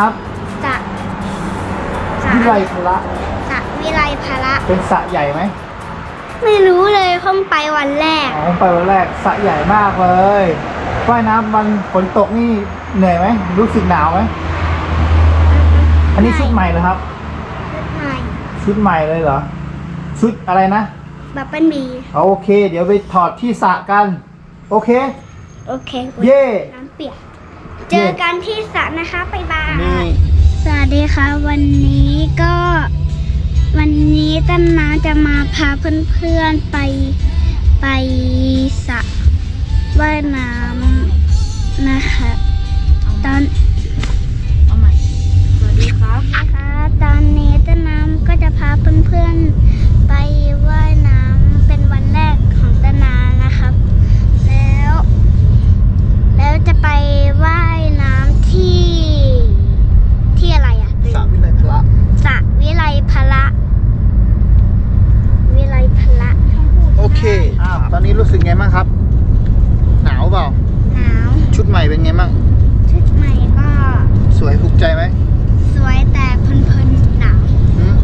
น้ำสระไหนนะครับสระสระวิไลพละสระวิไลพละเป็นสระใหญ่ไหมไม่รู้เลยเพิ่งไปวันแรกอ๋อผมไปวันแรกสระใหญ่มากเลยว่ายน้ำมันฝนตกนี่เหนื่อยไหมรู้สึกหนาวไหมอันนี้ชุดใหม่เหรอครับ ชุดใหม่ ชุดใหม่เลยเหรอ ชุดอะไรนะบับเบิ้ลบีเอาโอเค เดี๋ยวไปถอดที่สระกัน โอเค โอเค เย่น้ำเปียก เจอกันที่สระนะคะบ๊ายบายนี่สวัสดีค่ะ วันนี้ก็ วันนี้ต้นน้ำจะมาพาเพื่อนๆไปไปสระว่ายน้ำนะคะ ตอนเอาใหม่สวัสดีครับนะคะตอนนี้ต้นน้ำก็จะพาเพื่อนๆไปว่ายน้ำเป็นวันแรกของต้นน้ำนะครับ แล้ว แล้วจะไปว่ายน้ำที่ที่อะไรอะ สระวิไลพละ สระวิไลพละวิไลพละ โอเคอ้าวตอนนี้รู้สึกไงบ้างครับ หนาวเปล่า หนาว ชุดใหม่เป็นไงบ้าง ชุดใหม่ก็ สวยถูกใจไหม สวยแต่เพลินๆหนาว หืม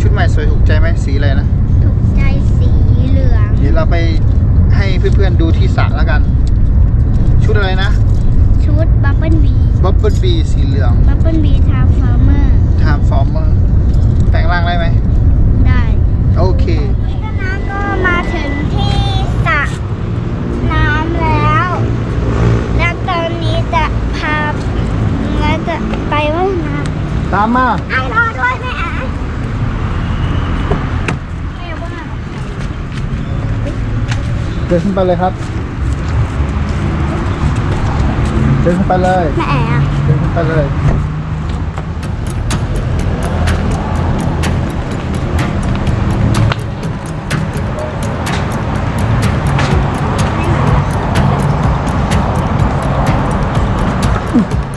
ชุดใหม่สวยถูกใจไหมสีอะไรนะ ถูกใจสีเหลือง เดี๋ยวเราไปให้เพื่อนๆดูที่สระแล้วกัน ชุดอะไรนะ ชุดบับเบิ้ลบีบับเบิลบีสีเหลืองบับเบิ้ลบีทาฟาร์เมอร์ทามฟอร์เมอร์แปลงร่างได้ไหม ได้ โอเคต้นน้ำก็มาถึงที่สระน้ำแล้ว แล้วตอนนี้จะพาแล้วจะไปว่ายน้ตามมาำไอ้รอด้วยแม่อะแม่ว่า เดินขึ้นไปเลยครับ เดินขึ้นไปเลยแม่แอะเดินขึ้นไปเลย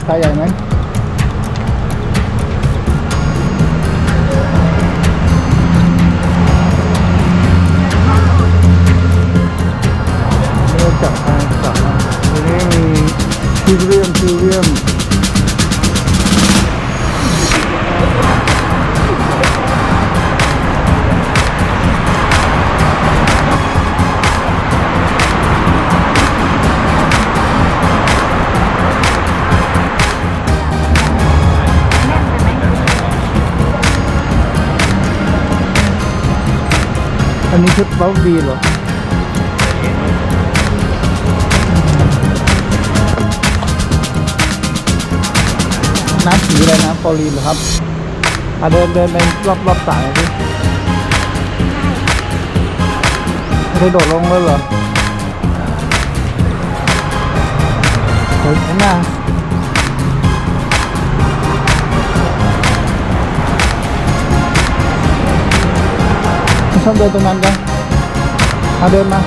ใครใหญ่ไหมไม่ พิเรียมพิเรียมอันนี้ชุดบัฟบีเหรอ น้ำสีอะไรน้ำฟอรีนเหรอครับอะเดินเดินไปรอบรอบสายสิกระโดดลงแล้วเหรอเฮ้ยหน้าไม่ชอบเดินตรงนั้นกันมาเดินมา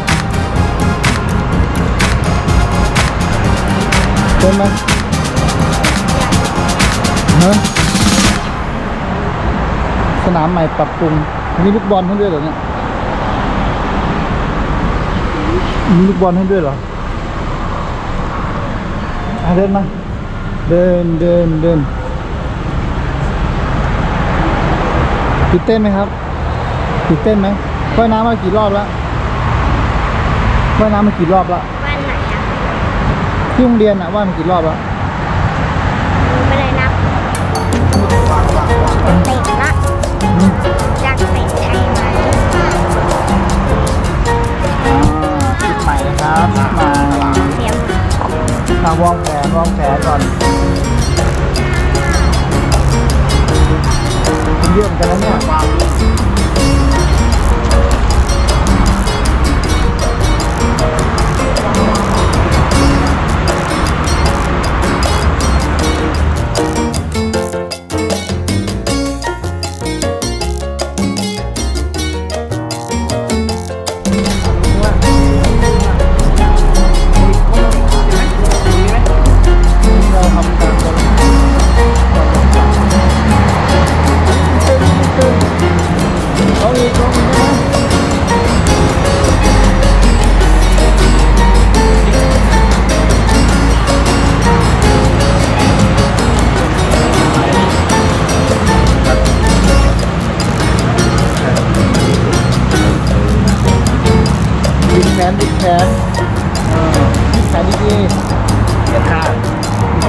เดินมา ฮะสนามใหม่ปรับปรุง มีลูกบอลให้ด้วยเหรอเนี่ย มีลูกบอลให้ด้วยเหรออะเดินมา เดินเดินเดินตื่นเต้นไหมครับตื่นเต้นไหมว่ายน้ำมากี่รอบแล้วว่ายน้ำมากี่รอบแล้ววันไหนอะที่โรงเรียนอะว่ายมากี่รอบแล้ว เตะละอยากเตะใช่ไหมชุดใหม่นะครับชุดใหม่เสียงมาวางแผนวางแผนก่อนเป็นเยอะเหมือนกันแล้วเนี่ย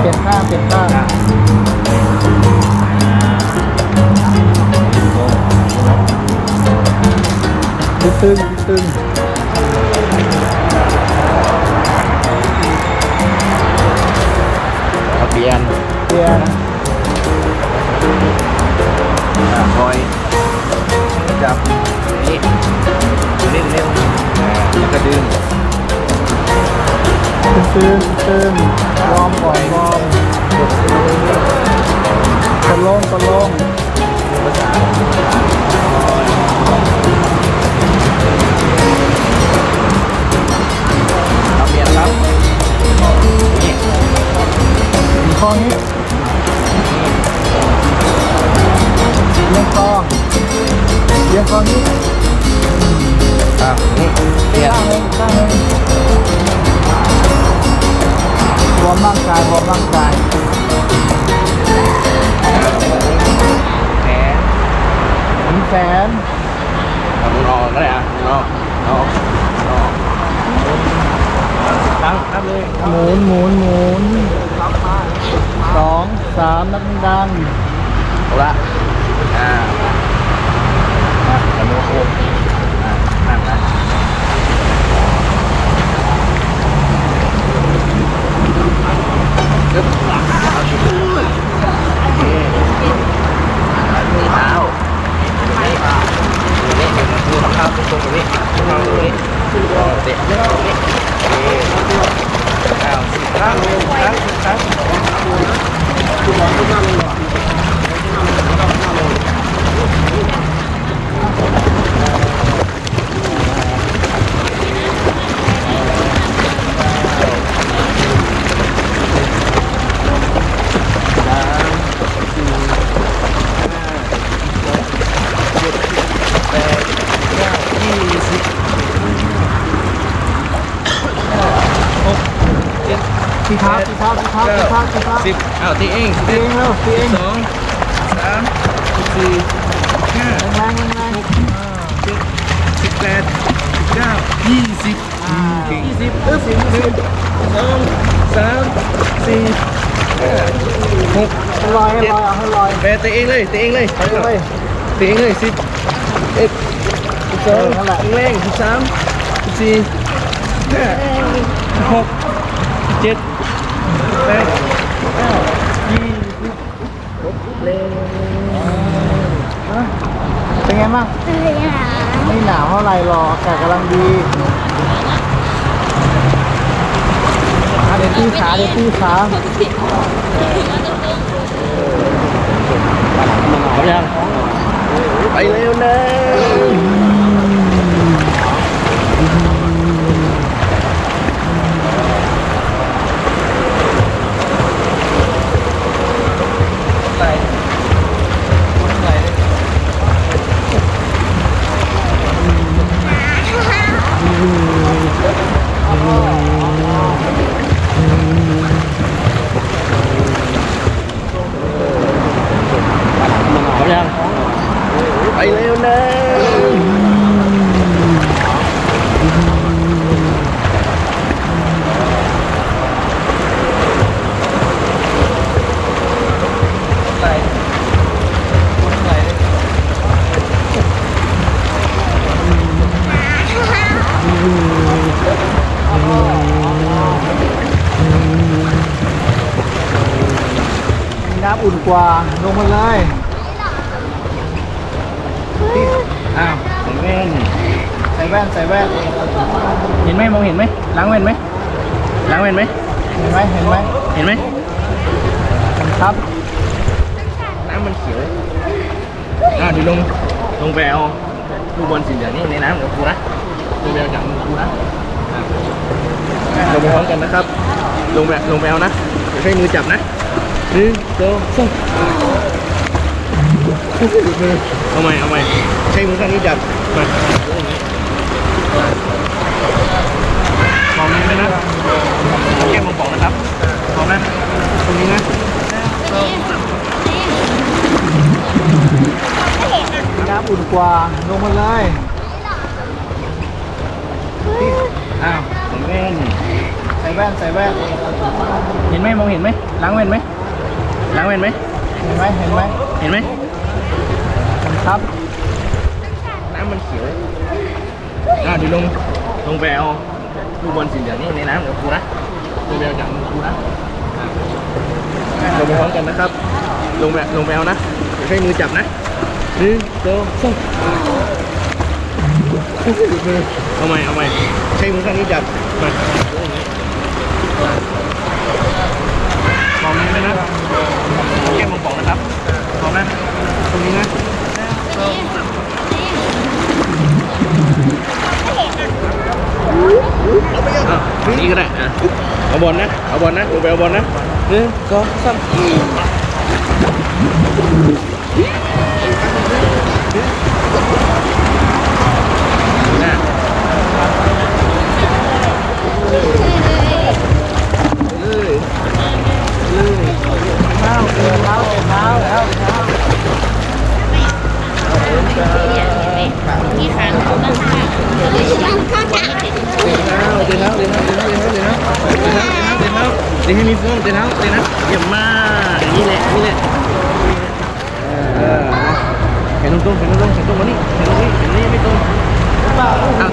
เปลี่ยนข้างเปลี่ยนข้างตึ้งตึ้งตึ้งเปลี่ยนเปลี่ยนคอยจับนี่นี่เร็วแล้วก็ดึงตึ้งตึ้งตึ้ง วอร์มก่อนวอร์มกดลงกดลงเอาเปลี่ยนครับนี่มีข้อนี้เลี้ยงคอเลี้ยงคอนี้อ่านี่เปลี่ยนตั้งเลยตั้งเลย วอร์มร่างกายวอร์มร่างกายแขนหมุนแขนเอามือออกก็ได้อะมือออกอออกออกตั้งนับเลยหมุนหมุนหมุนสองสามนับดังเอาละอ่าอะเอามือโอบานั่งนะยึบเอาชิโอเคอันนี้เท้า ตรงนี้ตรงนี้เดี๋ยวมันคือข้าวตรงตรงนี้ตรงนี้ ที่เท้าที่เท้าที่เท้าที่เท้าที่เท้าสิบอ้าวตีเองสิบตีเอ็เอดงเร็วตีเองสองสามสิบสี่สิบห้าแรงแรงแรงเจ็ดสิบแปดสิบเก้ายี่สิบยี่สิบอึ๊บหนึ่งสองสามสี่ห้าหกให้ลอยให้ลอยเอาให้ลอยแปดตีเองเลยตีเองเลยไปเลยตีเองเลยสิบเอ็ดสิบสองนั่นแหละแรงสิบสามสิบสี่สิบห้าสิบหกสิบ เจ็ดแปดเก้ายี่สิบเร็วเป็นไงบ้างเอ้ยหาไม่หนาวเท่าไหร่หรอกอากาศกำลังดีอะเดี๋ยวตีขาเดี๋ยวตีขาพร้อมยังไปเร็วนะ กว่าลงมาเลยอ้าวใส่แว่นใส่แว่นใส่แว่นเห็นไหมมองเห็นไหมล้างแว่นไหมล้างแว่นไหมเห็นไหมเห็นไหมเห็นไหมเห็นครับน้ำมันเขียวอ่าเดี๋ยวลงลงไปเอาลูกบอลสีเหลืองนี่ในน้ำกับครูนะลงไปเอาจากมือครูนะอะลงไปพร้อมกันนะครับ ลงไปลงไปเอานะเดี๋ยวใช้มือจับนะ หนึ่งสองสามเอาใหม่เอาใหม่ใช้มือข้างนี้จับมาพร้อมนี้นะแก้มมองปองนะครับพร้อมนะตรงนี้นะมีน้ำอุ่นกว่าลงมาเลยอ้าวใส่แว่นใส่แว่นใส่แว่นเห็นไหมมองเห็นไหมล้างแว่นไหม ล้างแว่นไหมเห็นไหมเห็นไหมเห็นไหมเห็นครับ น้ำมันเขียวอ่าเดี๋ยวลงลงไปเอาลูกบอลสีเหลืองนี่ในน้ำกับครูนะลงไปเอาจากมือครูนะอ่าลงไปพร้อมกันนะครับ ลงไปลงไปเอานะอย่าใช้มือจับนะหนึ่งสองสามเอาใหม่เอาใหม่ใช้มือข้างนี้จับมาพร้อมไหมนะ แก้มองๆนะครับพร้อมนะตรงนี้นะอะนี่ก็ได้อะเอาบอลนะ เอาบอลนะลงไปเอาบอลนะหนึ่งสองสาม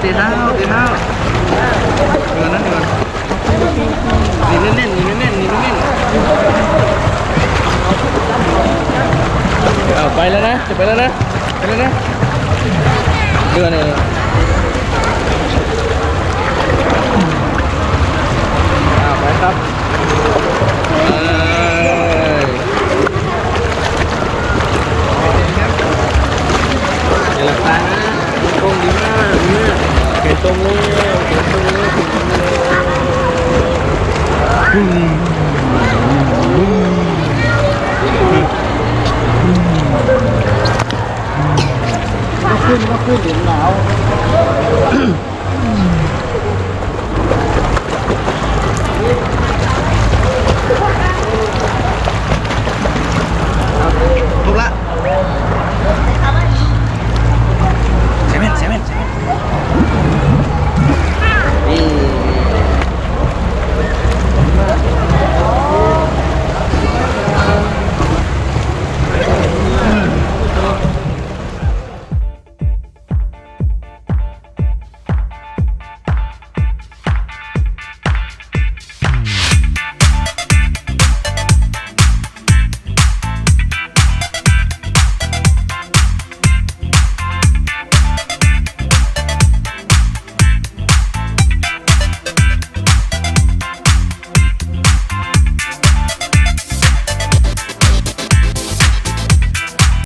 ตะเท้าเตะเท้าเงินนั่นะเดี๋ยวก่อนหนีแน่นๆหนีแน่นๆหนีแน่นๆเอาไปแล้วนะจะไปแล้วนะไปแล้วนะเดือนเลย